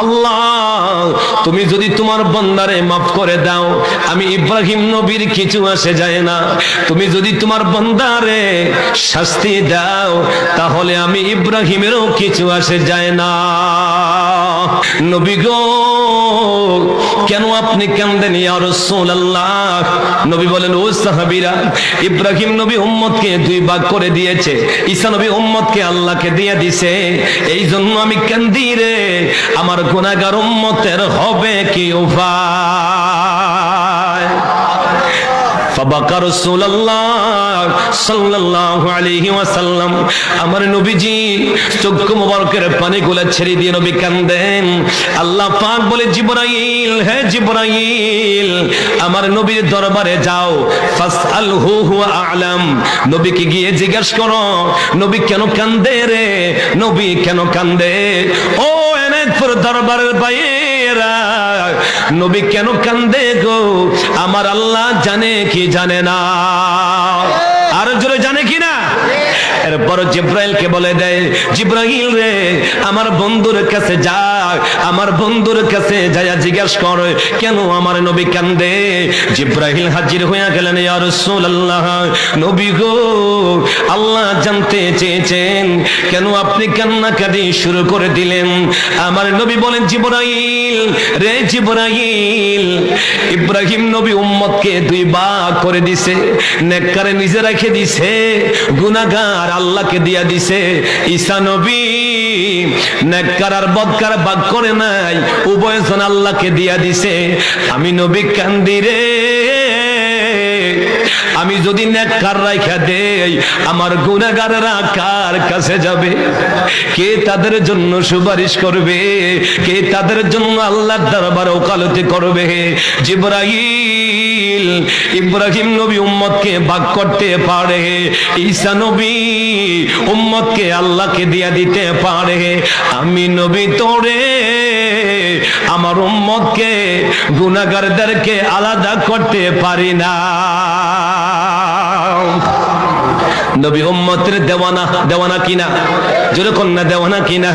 আল্লাহ, তুমি যদি তোমার বন্দারে মাফ করে দাও, আমি ইব্রাহিম নবীর কিছু আসে যায় না। তুমি যদি তোমার বন্দারে শাস্তি দাও, তাহলে আমি ইব্রাহিমেরও কিছু আসে যায় না। নবী গো, কেন আপনি কান্দেন ইয়া রাসূলুল্লাহ? নবী বলেন, ও সাহাবীরা, ইব্রাহিম নবী উম্মতকে দুই ভাগ করে দিয়েছে। ঈসা নবী উম্মতকে আল্লাহকে দিয়ে দিছে। এই জন্য আমি কান্দি রে, আমার গুনাহগার উম্মতের হবে কি উপায় ওয়াসাল্লাম। আমার নবীজি চক্ষু মোবারকের ছেড়ে দিয়ে নবী কান্দেন। আল্লাহ পাক বলে হে আমার নবীর দরবারে যাও। ফাসআলহু আ'লাম। নবীকে গিয়ে জিজ্ঞাসা করো, নবী কেন কান্দে রে? নবী কেন কান্দে? ও, এনায়তপুর দরবারের বাইরা নবী কেন কান্দে গো? আমার আল্লাহ জানে কি জানে না। এরপর জিব্রাইলকে বলে দেয়, জিব্রাইল রে, আমার বন্ধুর কাছে যা, আমার বন্ধুর কাছে যায়া জিজ্ঞাসা কর, কেন আমার নবী কান্দে? জিব্রাইল হাজির হইয়া গেলেন, ইয়া রাসূলুল্লাহ, নবী গো, আল্লাহ জানতে চেয়েছেন, কেন আপনি কান্নাকাটি শুরু করে দিলেন? আমার নবী বলেন, জিব্রাইল রে, জিব্রাইল, ইব্রাহিম নবী উম্মতকে দুই ভাগ করে দিছে, নেককারে নিজে রেখে দিছে, গুনাহগার আল্লাহকে দিয়া দিছে, ঈসা নবী, নেককার আর বদকার ভাগ করে নাই, উভয়জন আল্লাহকে দিয়া দিছে। আমি নবী কান্দি রে। আমি যদি নেককার রাখা দেই, আমার গুনাহগাররা কার কাছে যাবে? কে তাদের জন্য সুপারিশ করবে? কে তাদের জন্য আল্লাহর দরবারে ওকালতি করবে? জিব্রাইল, ইব্রাহিম নবী উম্মতকে ভাগ করতে পারে, ঈসা নবী উম্মতকে আল্লাহকে দিয়া দিতে পারে। আমি নবী তোরে, আমার উম্মতকে, গুনাহগারদেরকে আলাদা করতে পারি না। নবী উম্মতের দেওয়ানা দেওয়ানা কিনা? যেরকম না দেওয়ানা কিনা